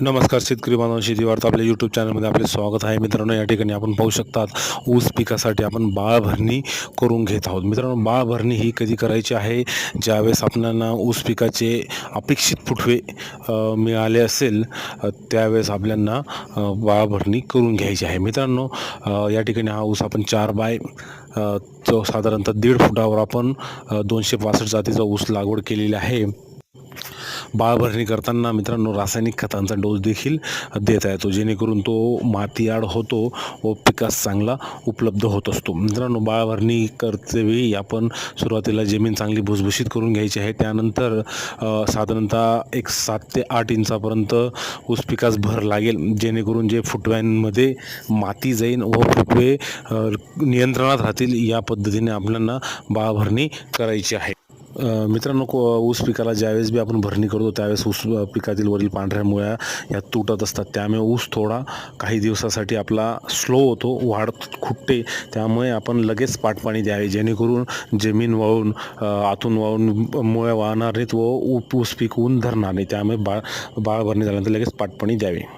नमस्कार शेतकरी बांधव शेती वार्ता आपल्या यूट्यूब चॅनलमध्ये आपले स्वागत आहे. मित्रांनो या ठिकाणी आपण पाहू शकतात ऊस पिकासाठी आपण बाळभरणी करून घेत आहोत. मित्रांनो बाळभरणी ही कधी करायची आहे? ज्यावेळेस आपल्याला ऊस पिकाचे अपेक्षित फुटवे मिळाले असेल त्यावेळेस आपल्यांना बाळभरणी करून घ्यायची आहे. मित्रांनो या ठिकाणी हा ऊस आपण चार बाय साधारणतः दीड फुटावर आपण दोनशे पासष्ट जातीचा ऊस लागवड केलेली आहे. बाळभरणी करताना मित्रांनो रासायनिक खतांचा डोस देखील देता येतो जेणेकरून तो माती आड होतो व पिकास चांगला उपलब्ध होत असतो. मित्रांनो बाळभरणी करतेवेळी आपण सुरुवातीला जमीन चांगली भुसभुशीत करून घ्यायची आहे. त्यानंतर साधारणतः एक सात ते आठ इंचापर्यंत ऊस पिकास भर लागेल. जेणेकरून जे फुटव्यांमध्ये माती जाईल व फुटवे नियंत्रणात राहतील या पद्धतीने आपल्याला बाळभरणी करायची आहे. मित्रांनो को ऊस पिकाला ज्यावेळेस बी आपण भरणी करतो त्यावेळेस ऊस पिकातील वरील पांढऱ्या मुळ्या या तुटत असतात. त्यामुळे ऊस थोडा काही दिवसासाठी आपला स्लो होतो वाढ खुटते त्यामुळे आपण लगेच पाटपाणी द्यावे जेणेकरून जमीन वाळून आतून वाळून मुळ्या वाहणार नाहीत व ऊस पीक ऊन धरणार नाही. त्यामुळे बाळ बाळ भरणी झाल्यानंतर लगेच पाटपाणी द्यावे.